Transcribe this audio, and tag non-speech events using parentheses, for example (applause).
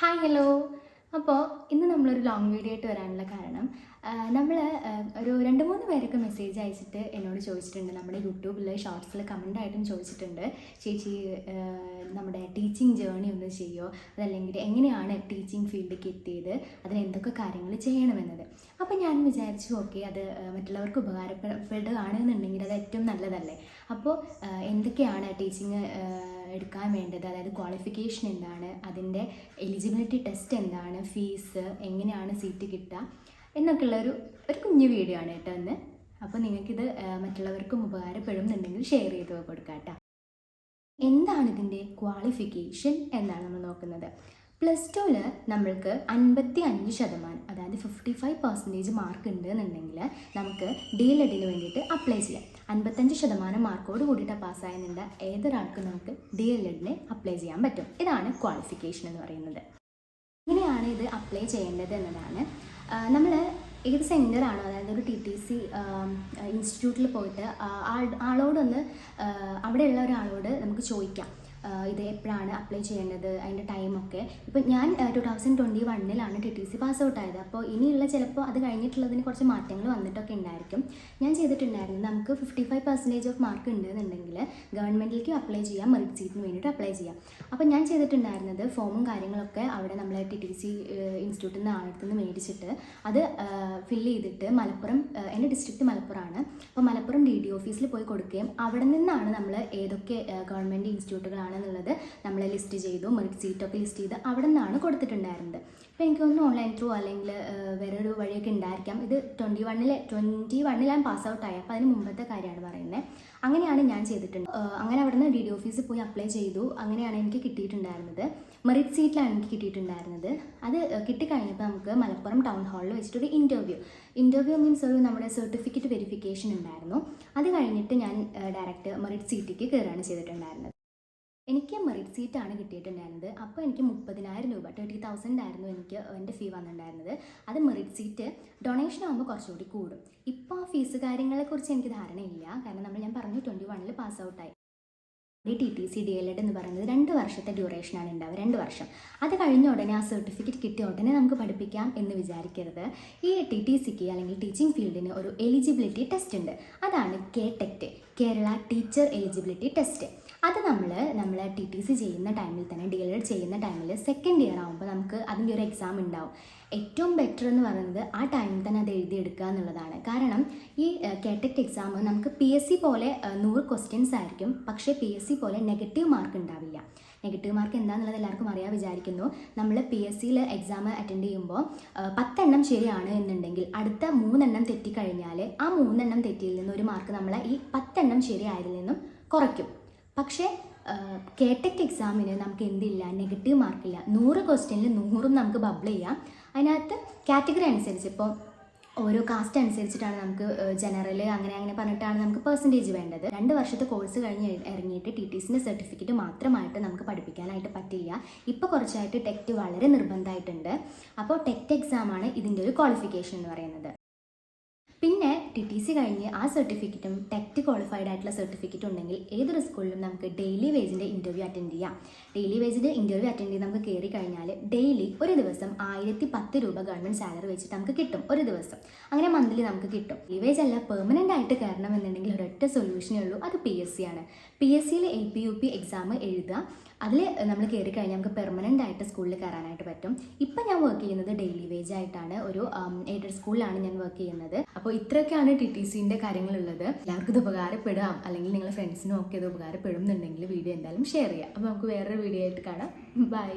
Hi hello അപ്പോൾ ഇന്ന് നമ്മളൊരു ലോങ് വീഡിയോ ആയിട്ട് വരാനുള്ള കാരണം നമ്മൾ ഒരു രണ്ട് മൂന്ന് പേരൊക്കെ മെസ്സേജ് അയച്ചിട്ട് എന്നോട് ചോദിച്ചിട്ടുണ്ട്. നമ്മുടെ യൂട്യൂബിൽ ഷോർട്സിൽ കമന്റായിട്ടും ചോദിച്ചിട്ടുണ്ട്. ചേച്ചി നമ്മുടെ ടീച്ചിങ് ജേണി ഒന്ന് ചെയ്യുമോ അതല്ലെങ്കിൽ എങ്ങനെയാണ് ടീച്ചിങ് ഫീൽഡിലേക്ക് എത്തിയത്? അതിന് എന്തൊക്കെ കാര്യങ്ങൾ ചെയ്യണമെന്നത്? അപ്പോൾ ഞാൻ വിചാരിച്ചു ഓക്കെ അത് മറ്റുള്ളവർക്ക് ഉപകാരപ്പെടുകയാണെന്നുണ്ടെങ്കിൽ അത് ഏറ്റവും നല്ലതല്ലേ? അപ്പോൾ എന്തൊക്കെയാണ് ടീച്ചിങ് എടുക്കാൻ വേണ്ടത്? അതായത് ക്വാളിഫിക്കേഷൻ എന്താണ്? അതിന്റെ എലിജിബിലിറ്റി ടെസ്റ്റ് എന്താണ്? ഫീസ് എങ്ങനെയാണ് സീറ്റ് കിട്ടുക? എന്നൊക്കെയുള്ള ഒരു ഒരു കുഞ്ഞു വീഡിയോ ആണ് കേട്ടോ ഇന്ന്. അപ്പോൾ നിങ്ങൾക്കിത് മറ്റുള്ളവർക്കും ഉപകാരപ്പെടുന്നുണ്ടെങ്കിൽ ഷെയർ ചെയ്ത് കൊടുക്കാം കേട്ടോ എന്താണ് ഇതിന്റെ ക്വാളിഫിക്കേഷൻ എന്നാണ് നമ്മൾ നോക്കുന്നത്. പ്ലസ് ടുവിൽ നമ്മൾക്ക് അൻപത്തി അഞ്ച് ശതമാനം അതായത് ഫിഫ്റ്റി ഫൈവ് പെർസെന്റേജ് മാർക്ക് ഉണ്ട് എന്നുണ്ടെങ്കിൽ നമുക്ക് ഡി ലെഡിന് വേണ്ടിയിട്ട് അപ്ലൈ ചെയ്യാം. അൻപത്തഞ്ച് ശതമാനം മാർക്കോട് കൂടിയിട്ട് പാസ്സായെന്നുണ്ട് ഏതൊരാൾക്കും നമുക്ക് ഡി എഡിന് അപ്ലൈ ചെയ്യാൻ പറ്റും. ഇതാണ് ക്വാളിഫിക്കേഷൻ എന്ന് പറയുന്നത്. എങ്ങനെയാണ് ഇത് അപ്ലൈ ചെയ്യേണ്ടത് എന്നതാണ്. നമ്മൾ ഏത് സെന്ററാണോ അതായത് ഒരു ടി ടി സി ഇൻസ്റ്റിറ്റ്യൂട്ടിൽ പോയിട്ട് ആളോടൊന്ന് അവിടെയുള്ള ഒരാളോട് നമുക്ക് ചോദിക്കാം. ഇത് എപ്പോഴാണ് അപ്ലൈ ചെയ്യേണ്ടത്? അതിന്റെ ടൈമൊക്കെ ഇപ്പം ഞാൻ two thousand twenty വണ്ണിലാണ് T T C pass out ആയത്. അപ്പോൾ ഇനിയുള്ള ചിലപ്പോൾ അത് കഴിഞ്ഞിട്ടുള്ളതിന് കുറച്ച് മാറ്റങ്ങൾ വന്നിട്ടൊക്കെ ഉണ്ടായിരിക്കും. ഞാൻ ചെയ്തിട്ടുണ്ടായിരുന്നു നമുക്ക് fifty five percentage of mark ഉണ്ടെന്നുണ്ടെങ്കിൽ ഗവൺമെന്റിലേക്ക് അപ്ലൈ ചെയ്യാം മെറിറ്റ് സീറ്റിന് വേണ്ടിയിട്ട് അപ്ലൈ ചെയ്യാം. അപ്പോൾ ഞാൻ ചെയ്തിട്ടുണ്ടായിരുന്നത് ഫോമും കാര്യങ്ങളൊക്കെ അവിടെ നമ്മൾ ടി ടി സി ഇൻസ്റ്റിറ്റ്യൂട്ടിൽ നിന്ന് ആളടുത്ത് നിന്ന് മേടിച്ചിട്ട് അത് ഫില്ല് ചെയ്തിട്ട് മലപ്പുറം എന്റെ ഡിസ്ട്രിക്റ്റ് മലപ്പുറമാണ് അപ്പോൾ മലപ്പുറം ഡി ഡി ഓഫീസിൽ പോയി കൊടുക്കുകയും അവിടെ നിന്നാണ് നമ്മൾ ഏതൊക്കെ ഗവൺമെന്റ് ഇൻസ്റ്റിറ്റ്യൂട്ടുകളാണെന്നുള്ളത് നമ്മൾ ലിസ്റ്റ് ചെയ്തു മെറിറ്റ് സീറ്റൊക്കെ ലിസ്റ്റ് ചെയ്ത് അവിടെ നിന്നാണ് കൊടുത്തിട്ടുണ്ടായിരുന്നത്. അപ്പോൾ എനിക്ക് തോന്നുന്നു ഓൺലൈൻ ത്രൂ അല്ലെങ്കിൽ വേറെ ഒരു വഴിയൊക്കെ ഉണ്ടായിരിക്കാം. ഇത് ട്വന്റി വണ്ണിൽ ട്വന്റി വണ്ണിലാണ് പാസ് ഔട്ടായ അപ്പോൾ അതിന് മുമ്പത്തെ കാര്യമാണ് പറയുന്നത് അങ്ങനെയാണ് ഞാൻ ചെയ്തിട്ടുണ്ട്. അങ്ങനെ അവിടെ നിന്ന് ഡി ഡി ഓഫീസിൽ പോയി അപ്ലൈ ചെയ്തു. അങ്ങനെയാണ് എനിക്ക് കിട്ടിയിട്ടുണ്ടായിരുന്നത്. മെറിറ്റ് സീറ്റിലാണ് എനിക്ക് കിട്ടിയിട്ടുണ്ടായിരുന്നത്. അത് കിട്ടിക്കഴിഞ്ഞപ്പോൾ നമുക്ക് മലപ്പുറം ടൗൺ ഹാളിൽ വെച്ചിട്ടൊരു ഇന്റർവ്യൂ ഇന്റർവ്യൂ മീൻസ് ഒരു നമ്മുടെ സർട്ടിഫിക്കറ്റ് വെരിഫിക്കേഷൻ ഉണ്ടായിരുന്നു. അത് കഴിഞ്ഞിട്ട് ഞാൻ ഡയറക്റ്റ് മെറിറ്റ് സീറ്റിലേക്ക് കയറുകയാണ് ചെയ്തിട്ടുണ്ടായിരുന്നത്. എനിക്ക് മെറിറ്റ് സീറ്റാണ് കിട്ടിയിട്ടുണ്ടായിരുന്നത്. അപ്പോൾ എനിക്ക് മുപ്പതിനായിരം രൂപ തേർട്ടി തൗസൻഡ് ആയിരുന്നു എനിക്ക് എന്റെ ഫീ വന്നിട്ടുണ്ടായിരുന്നത്. അത് മെറിറ്റ് സീറ്റ് ഡൊണേഷൻ ആകുമ്പോൾ കുറച്ചുകൂടി കൂടും. ഇപ്പോൾ ആ ഫീസ് കാര്യങ്ങളെക്കുറിച്ച് എനിക്ക് ധാരണയില്ല. കാരണം നമ്മൾ ഞാൻ പറഞ്ഞു ട്വന്റി വണ്ണിൽ പാസ് ഔട്ടായി T T C D El Ed എന്ന് പറയുന്നത് രണ്ട് വർഷത്തെ ഡ്യൂറേഷനാണ് ഉണ്ടാവുക രണ്ട് വർഷം. അത് കഴിഞ്ഞ ഉടനെ ആ സർട്ടിഫിക്കറ്റ് കിട്ടിയ ഉടനെ നമുക്ക് പഠിപ്പിക്കാം എന്ന് വിചാരിക്കരുത്. ഈ ടി ടി സിക്ക് അല്ലെങ്കിൽ ടീച്ചിങ് ഫീൽഡിന് ഒരു എലിജിബിലിറ്റി ടെസ്റ്റ് ഉണ്ട്. അതാണ് കെ ടെക്റ്റ് കേരള ടീച്ചർ എലിജിബിലിറ്റി ടെസ്റ്റ് അത് നമ്മൾ നമ്മൾ ടി ടി സി ചെയ്യുന്ന ടൈമിൽ തന്നെ ഡി എൽ ചെയ്യുന്ന ടൈമിൽ സെക്കൻഡ് ഇയർ ആകുമ്പോൾ നമുക്ക് അതിന്റെ ഒരു എക്സാം ഉണ്ടാവും. ഏറ്റവും ബെറ്റർ എന്ന് പറയുന്നത് ആ ടൈമിൽ തന്നെ അത് എഴുതിയെടുക്കുക എന്നുള്ളതാണ്. കാരണം ഈ കാറ്റക്ട് എക്സാം നമുക്ക് പി എസ് സി പോലെ നൂറ് ക്വസ്റ്റ്യൻസ് ആയിരിക്കും. പക്ഷേ പി എസ് സി പോലെ നെഗറ്റീവ് മാർക്ക് ഉണ്ടാവില്ല. നെഗറ്റീവ് മാർക്ക് എന്താണെന്നുള്ളത് എല്ലാവർക്കും അറിയാൻ വിചാരിക്കുന്നു. നമ്മൾ പി എസ് സിയിൽ എക്സാം അറ്റൻഡ് ചെയ്യുമ്പോൾ പത്തെണ്ണം ശരിയാണ് എന്നുണ്ടെങ്കിൽ അടുത്ത മൂന്നെണ്ണം തെറ്റിക്കഴിഞ്ഞാൽ ആ മൂന്നെണ്ണം തെറ്റിയിൽ നിന്ന് ഒരു മാർക്ക് നമ്മളെ ഈ പത്തെണ്ണം ശരിയായതിൽ നിന്നും കുറയ്ക്കും. പക്ഷേ കേട്ടറ്റ് എക്സാമിന് നമുക്ക് എന്തില്ല? നെഗറ്റീവ് മാർക്കില്ല നൂറ് ക്വസ്റ്റ്യനിൽ നൂറും നമുക്ക് ബബിൾ ചെയ്യാം. അതിനകത്ത് കാറ്റഗറി അനുസരിച്ച് ഇപ്പോൾ ഓരോ കാസ്റ്റ് അനുസരിച്ചിട്ടാണ് നമുക്ക് ജനറൽ അങ്ങനെ അങ്ങനെ പറഞ്ഞിട്ടാണ് നമുക്ക് പെർസെന്റേജ് വേണ്ടത്. രണ്ട് വർഷത്തെ കോഴ്സ് കഴിഞ്ഞ് ഇറങ്ങിയിട്ട് ടി ടി സിന്റെ സർട്ടിഫിക്കറ്റ് മാത്രമായിട്ട് നമുക്ക് പഠിപ്പിക്കാനായിട്ട് പറ്റില്ല. ഇപ്പോൾ കുറച്ചായിട്ട് ടെക്റ്റ് വളരെ നിർബന്ധമായിട്ടുണ്ട്. അപ്പോൾ ടെക്റ്റ് എക്സാമാണ് ഇതിന്റെ ഒരു ക്വാളിഫിക്കേഷൻ എന്ന് പറയുന്നത്. ടി ടി സി കഴിഞ്ഞ് ആ സർട്ടിഫിക്കറ്റും ടെക്റ്റ് ക്വാളിഫൈഡ് ആയിട്ടുള്ള സർട്ടിഫിക്കറ്റ് ഉണ്ടെങ്കിൽ ഏതൊരു സ്കൂളിലും നമുക്ക് ഡെയിലി വേജിന്റെ ഇന്റർവ്യൂ അറ്റൻഡ് ചെയ്യാം. ഡെയിലി വേജിന്റെ ഇന്റർവ്യൂ അറ്റൻഡ് ചെയ്ത് നമുക്ക് കയറി കഴിഞ്ഞാൽ ഡെയിലി ഒരു ദിവസം ആയിരത്തി പത്ത് രൂപ ഗവൺമെന്റ് സാലറി വെച്ചിട്ട് നമുക്ക് കിട്ടും ഒരു ദിവസം. അങ്ങനെ മന്ത്ലി നമുക്ക് കിട്ടും. ഈ വേജ് അല്ല പെർമനന്റ് ആയിട്ട് കയറണമെന്നുണ്ടെങ്കിൽ ഒരൊറ്റ സൊല്യൂഷനേ ഉള്ളൂ അത് പി എസ് സി ആണ്. പി എസ് സിയിൽ L P U P exam എഴുതുക. അതിൽ നമ്മൾ കയറി കഴിഞ്ഞാൽ നമുക്ക് പെർമനന്റ് ആയിട്ട് സ്കൂളിൽ കയറാനായിട്ട് പറ്റും. ഇപ്പം ഞാൻ വർക്ക് ചെയ്യുന്നത് ഡെയിലി വേജ് ആയിട്ടാണ്. ഒരു എയ്ഡഡ് സ്കൂളിലാണ് ഞാൻ വർക്ക് ചെയ്യുന്നത്. അപ്പോൾ ഇത്രയൊക്കെയാണ് ടി ടി സിന്റെ കാര്യങ്ങളുള്ളത്. എല്ലാവർക്കും ഇത് ഉപകാരപ്പെടാം. അല്ലെങ്കിൽ നിങ്ങളുടെ ഫ്രണ്ട്സിനും ഒക്കെ ഇത് ഉപകാരപ്പെടും എന്നുണ്ടെങ്കിൽ വീഡിയോ എന്തായാലും ഷെയർ ചെയ്യാം. അപ്പോൾ നമുക്ക് വേറൊരു വീഡിയോ ആയിട്ട് കാണാം. (laughs) ബൈ